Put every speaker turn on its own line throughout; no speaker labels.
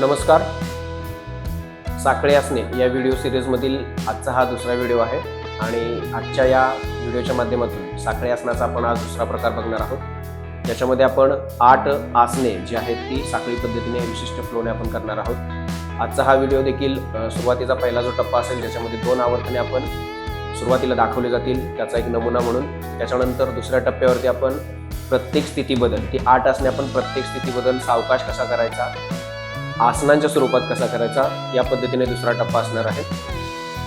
नमस्कार. साखळे असणे या व्हिडिओ सिरीजमधील आजचा हा दुसरा व्हिडिओ आहे आणि आजच्या या व्हिडिओच्या माध्यमातून साखळे आसनाचा आपण आज दुसरा प्रकार बघणार आहोत. ज्याच्यामध्ये आपण आठ आसने जी आहेत ती साखळी पद्धतीने विशिष्ट फ्लोने आपण करणार आहोत. आजचा हा व्हिडिओ देखील सुरुवातीचा पहिला जो टप्पा असेल ज्याच्यामध्ये दोन आवर्तने आपण सुरुवातीला दाखवले जातील त्याचा एक नमुना म्हणून. त्याच्यानंतर दुसऱ्या टप्प्यावरती आपण प्रत्येक स्थितीबदल ती आठ असणे आपण प्रत्येक स्थितीबद्दल सावकाश कसा करायचा आसनांच्या स्वरूपात कसा करायचा या पद्धतीने दुसरा टप्पा असणार आहे.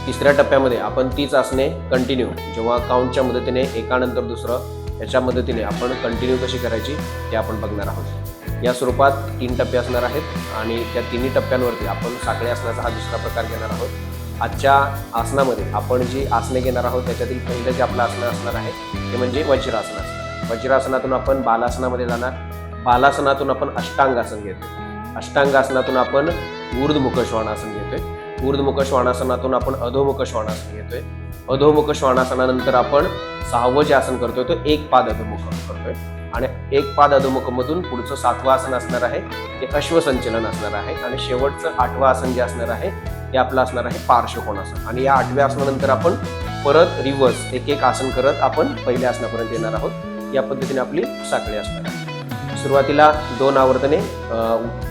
तिसऱ्या टप्प्यामध्ये आपण तीच आसने कंटिन्यू जेव्हा काउंटच्या मदतीने एकानंतर दुसरं याच्या मदतीने आपण कंटिन्यू कशी करायची ते आपण बघणार आहोत. या स्वरूपात तीन टप्पे असणार आहेत आणि त्या तिन्ही टप्प्यांवरती आपण साखळे आसनाचा हा दुसरा प्रकार घेणार आहोत. आजच्या आसनामध्ये आपण जी आसने घेणार आहोत त्याच्यातील पहिलं जे आपलं आसनं असणार आहे ते म्हणजे वज्रासन. असणार वज्रासनातून आपण बालासनामध्ये जाणार. बालासनातून आपण अष्टांगासन घेतो. अष्टांगासनातून आपण ऊर्ध्वमुख श्वानासन घेतोय. ऊर्ध्वमुख श्वानासनातून आपण अधोमुख श्वानासन घेतोय. अधोमुख श्वानासनानंतर आपण सहावं जे आसन करतोय तो एक पाद अधोमुख करतोय. आणि एक पाद अधोमुख मधून पुढचं सातवं आसन असणार आहे ते अश्वसंचलन असणार आहे. आणि शेवटचं आठवं आसन जे असणार आहे ते आपलं असणार आहे पार्श्वकोणासन आणि या आठव्या आसनानंतर आपण परत रिव्हर्स एक एक आसन करत आपण पहिल्या आसनापर्यंत येणार आहोत. या पद्धतीने आपली साखळी असणार आहे. सुरुवातीला दोन आवर्तने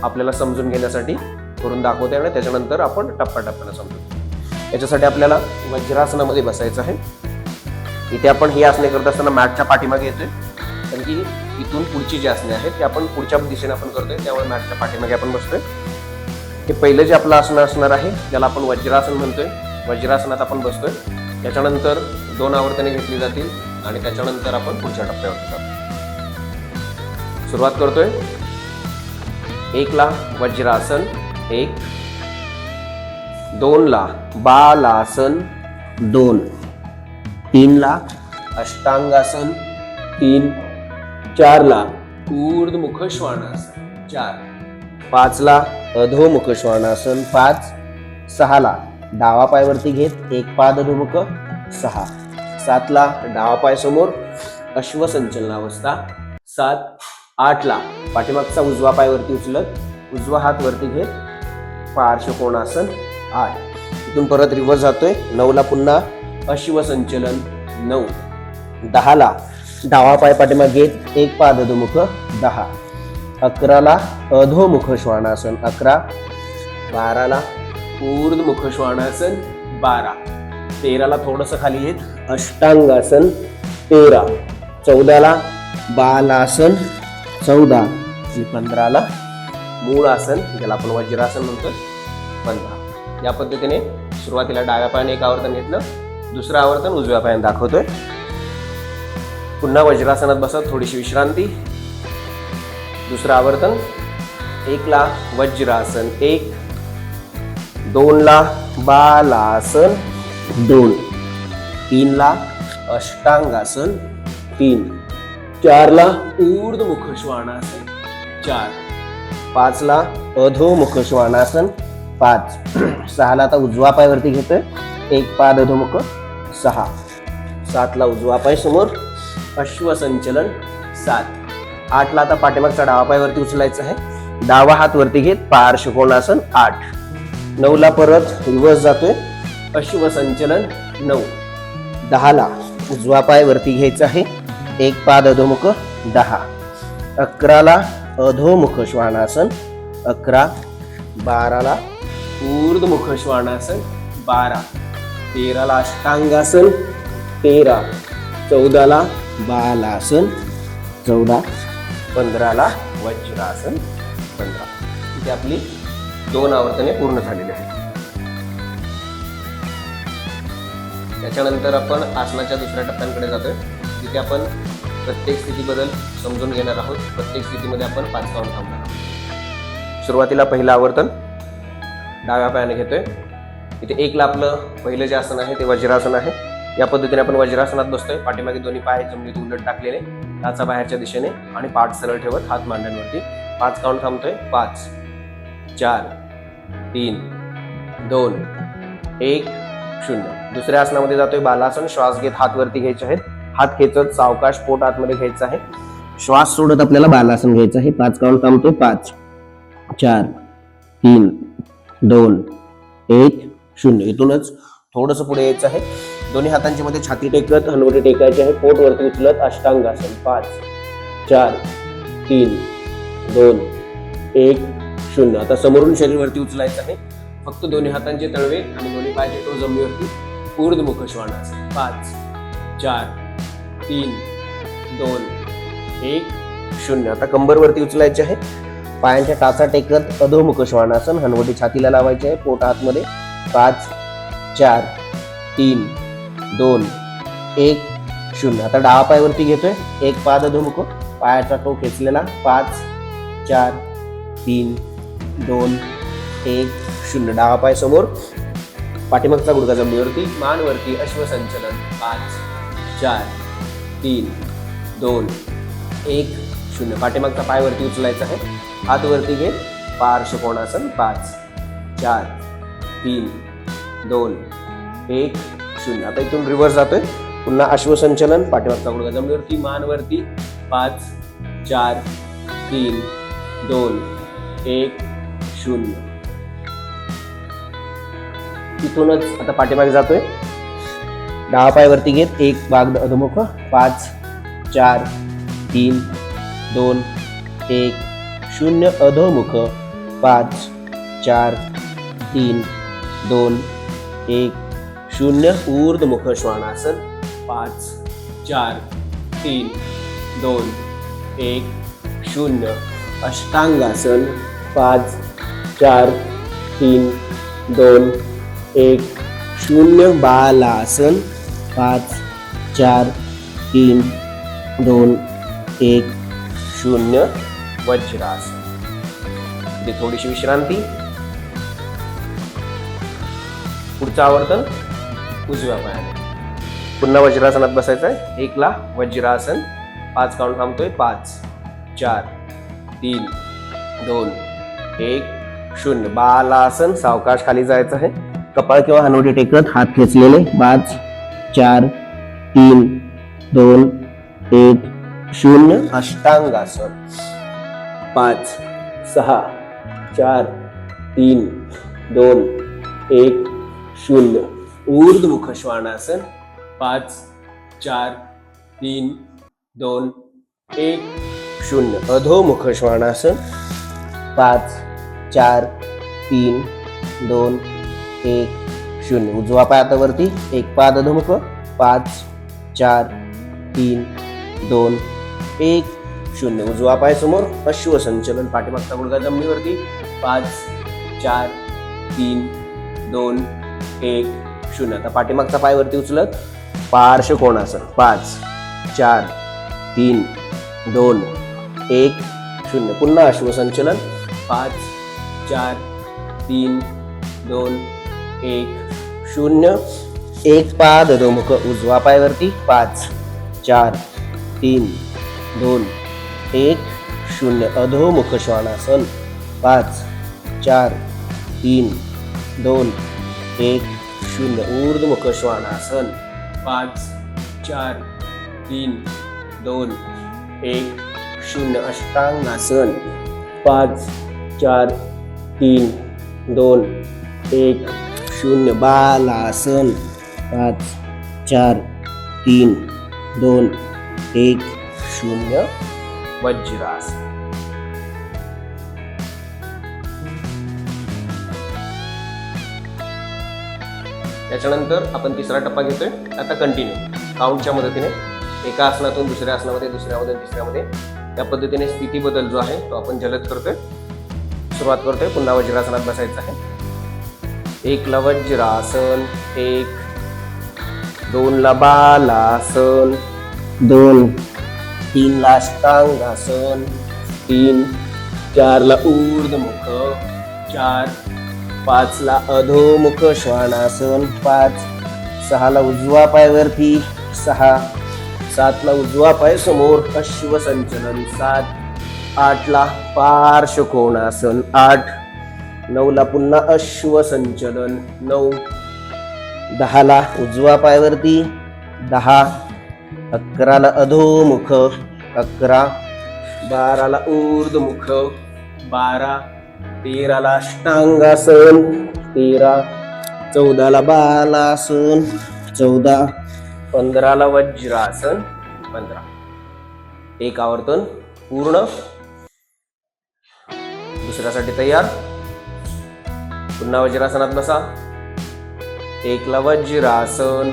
आपल्याला समजून घेण्यासाठी करून दाखवते आणि त्याच्यानंतर आपण टप्प्याटप्प्यानं समजू याच्यासाठी आपल्याला वज्रासनामध्ये बसायचं आहे. इथे आपण ही आसने करत असताना मॅटच्या पाठीमागे येतोय. कारण की इथून पुढची जी आसने आहेत ती आपण पुढच्या दिशेने आपण करतोय त्यामुळे मॅटच्या पाठीमागे आपण बसतोय. हे पहिलं जे आपलं आसन असणार आहे ज्याला आपण वज्रासन म्हणतोय वज्रासनात आपण बसतोय. त्याच्यानंतर दोन आवर्तने घेतली जातील आणि त्याच्यानंतर आपण पुढच्या टप्प्यावर जातो सुरुवात करतोय. एक ला वज्रासन एक. दोन ला बालासन दोन. तीन ला अष्टांगासन तीन. चार ला ऊर्ध्वमुख श्वानासन चार. पाच ला अधोमुख श्वानासन पाच. सहा ला डावा पायवरती घेत एक पाद अधोमुख सहा. सात ला डावा पाय समोर अश्वसंचलनावस्था सात. आठला पाठीमागचा उजवा पाय वरती उचलत उजवा हात वरती घेत पार्श्वकोणासन आठ. इथून परत रिव्हर्स जातोय. नऊला पुन्हा पुन्हा अश्वसंचलन नऊ. दहाला डावा पाय पाठीमाग घेत एक पाद अधोमुख दहा. अकराला अधोमुख श्वानासन अकरा. बाराला ऊर्ध्वमुख श्वानासन बारा. तेराला थोडस खाली येत अष्टांगासन तेरा. चौदाला बालासन चौदा जी पंधराला मूळ आसन ज्याला आपण वज्रासन म्हणतो पंधरा. या पद्धतीने सुरुवातीला डाव्या पायाने एक आवर्तन घेतलं दुसरं आवर्तन उजव्या पायाने दाखवतोय. पुन्हा वज्रासनात बसत थोडीशी विश्रांती. दुसरं आवर्तन एकला वज्रासन एक दोनला बालासन दोन. तीनला अष्टांगासन तीन. चारला? ऊर्ध्वमुख श्वानासन चार. पाचला? अधोमुख श्वानासन पाच. सहाला आता उजवा पाय वरती घेतोय. एक पाद अधोमुख सहा. सातला उजवा पाय समोर. अश्वसंचलन सात. आठला आता पाठीमागचा डावा पाय वरती उचलायचा आहे. डावा हात वरती घेत पार्श्वकोणासन आठ. नऊला परत रिवर्स जातोय. अश्वसंचलन नऊ. दहाला उजवा पाय वरती घ्यायचा आहे. एक पाद अधोमुख दहा. अकराला अधोमुख श्वानासन अकरा बाराला ऊर्ध्वमुख श्वानासन बारा. तेराला अष्टांगासन तेरा. चौदाला बालासन चौदा. पंधराला वज्रासन पंधरा. इथे आपली दोन आवर्तने पूर्ण झालेली आहेत. त्याच्यानंतर आपण आसनाच्या दुसऱ्या टप्प्यांकडे जातोय. तिथे आपण प्रत्येक स्थितीबद्दल समजून घेणार आहोत. प्रत्येक स्थितीमध्ये आपण पाच काउंट थांबणार आहोत. सुरुवातीला पहिलं आवर्तन. डाव्या पायाने घेतोय. इथे एकला आपलं पहिलं जे आसन आहे ते वज्रासन आहे. या पद्धतीने आपण वज्रासनात बसतोय. पाठीमागे दोन्ही पाय जमिनीत उलट टाकलेले काचा बाहेरच्या दिशेने आणि पाठ सरळ ठेवत हात मांड्यांवरती. पाच काउंट थांबतोय. पाच चार तीन दोन एक शून्य. दुसऱ्या आसनामध्ये जातोय बालासन. श्वास घेत हात वरती घ्यायचे आहेत. हात खेचत सावकाश पोट आतमध्ये घ्यायचं आहे. श्वास सोडत आपल्याला बालासन घ्यायचं आहे. पाच काउंट थांबतो. पाच चार तीन दोन एक शून्य. इथूनच थोडंसं पुढे यायचं आहे. दोन्ही हातांच्या मध्ये छाती टेकत हनवटी टेकायची आहे. पोट वरती उचलत अष्टांगासन. पाच चार तीन दोन एक शून्य. आता समोरून शरीर वरती उचलायचं आहे. फक्त दोन्ही हातांचे तळवे आणि दोन्ही पायाचे टो जमिनीवरती ऊर्ध्वमुख श्वानासन पाच चार तीन दोन एक शून्य. आता कंबरवरती उचलायचे आहे पायांच्या टाचा टेकत अधोमुख श्वानासन हनवटी छातीला लावायचे आहे. पोट आतमध्ये. पाच चार तीन दोन एक शून्य. आता डावा पायावरती घेतोय. एक पाद अधोमुख. पायाचा टो खेचलेला. पाच चार तीन दोन एक शून्य. डावा पाय समोर. पाठीमागचा गुडघा जमिनीवरती. मानवरती अश्वसंचलन. पाच चार तीन दोन एक शून्य. पाठीमागचा पाय वरती उचलायचा आहे. हात वरती घे. पार्श्वकोणासन पाच. चार. तीन. दोन. एक शून्य. आता इथून रिव्हर्स जातोय. पुन्हा अश्वसंचलन. पाठीमागचा गुडघा जमिनीवरती मानवरती पाच चार तीन दोन एक शून्य. इथूनच आता पाठीमागे जातोय. डावा पाय वरती घेत एक बाग अधोमुख पाच चार तीन दोन एक शून्य अधोमुख पाच चार तीन दोन एक शून्य ऊर्धमुख श्वानासन पाच चार तीन दोन एक शून्य अष्टांगासन पाच चार तीन दोन एक शून्य बालासन पाच चार तीन दोन एक शून्य. वज्रासन. इथे थोडीशी विश्रांती. पुढचं आवर्तन उजव्या पायाने. पुन्हा वज्रासनात बसायचं आहे एकला वज्रासन. पाच काउंट थांबतोय. पाच चार तीन दोन एक शून्य. बालासन सावकाश खाली जायचं आहे. कपाळ किंवा हनुडी टेकत हात खेचलेले. पाच चार तीन दोन एक शून्य. अष्टांगासन. पाच सहा चार तीन दोन एक शून्य. ऊर्ध्वमुख श्वानासन पाच चार तीन दोन एक शून्य. अधोमुख श्वानासन पाच चार तीन दोन एक शून्य. उजवा पाय आता वरती. एक पाद अधोमुख पाच चार तीन दोन एक शून्य. उजवा पाय समोर. अश्वसंचलन पाठीमागचा गुडघा जमिनीवरती. पाच चार तीन दोन एक शून्य. आता पाठीमागचा पाय वरती उचलत. पार्श्व कोणासन पाच चार तीन दोन एक शून्य. पुन्हा अश्वसंचलन पाच चार तीन दोन एक शून्य. एक पाद दोमुख उजवा पायवरती. पाच चार तीन दोन एक शून्य. अधोमुख श्वानासन. पाच चार तीन दोन एक शून्य. ऊर्ध्वमुख श्वानासन. पाच चार तीन दोन एक शून्य. अष्टांगासन. पाच चार तीन दोन एक शून्य बालासन पाच चार तीन दोन एक शून्य वज्रासन त्याच्यानंतर आपण तिसरा टप्पा घेतोय. आता कंटिन्यू काउंटच्या मदतीने. एका आसनातून दुसऱ्या आसनामध्ये दुसऱ्यामध्ये तिसऱ्यामध्ये. त्या पद्धतीने स्थिती बदल जो आहे तो आपण जलद करतोय. सुरुवात करतोय. पुन्हा वज्रासनात बसायचं आहे. एक ला वज्रासन एक. दोन ला बालासन दोन. तीन ला अष्टांगासन तीन. चारला ऊर्धमुख ऊर्ध्वमुख चार. पाचला अधोमुख श्वानासन पाच. सहाला उजवा पायवरती सहा. सातला उजवा पाय समोर अश्वसंचलन सात. आठला पार्श्वकोणासन आठ. नऊला पुन्हा अश्वसंचलन नऊ. दहाला उजवा पायवरती. दहा. अकराला अधोमुख. अकरा. बाराला ऊर्ध्वमुख. बारा. तेराला अष्टांगासन. तेरा. चौदाला बालासन. चौदा. पंधराला वज्रासन. पंधरा. एक आवर्तन पूर्ण. दुसऱ्यासाठी तयार. पुन्हा वज्रासनात बसा. एकला वज्रासन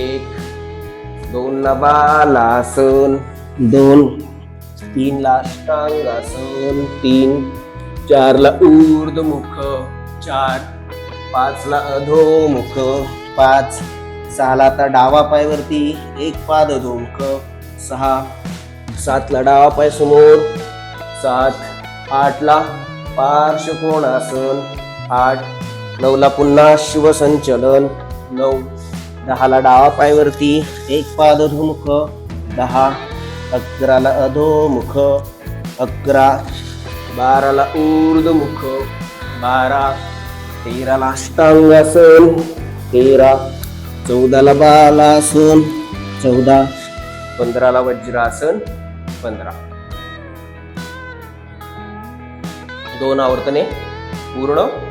एक दोनला बालासन दोन तीनला अष्टांगासन तीन चारला ऊर्ध्वमुख चार पाचला अधोमुख पाच सहाला आता डावा पायवरती एक पाद अधोमुख सहा सातला डावा पाय समोर सात आठला पार्श्वकोणासन आठ. नऊला पुन्हा शिवसंचलन. नऊ. दहाला डावा पायवरती एक पाद अधोमुख. दहा. अकराला अधोमुख. अकरा. बाराला ऊर्ध्वमुख. बारा. तेराला अष्टांगासन. तेरा. चौदाला बालासन. चौदा. पंधराला वज्रासन. पंधरा. दोन आवर्तने पूर्ण.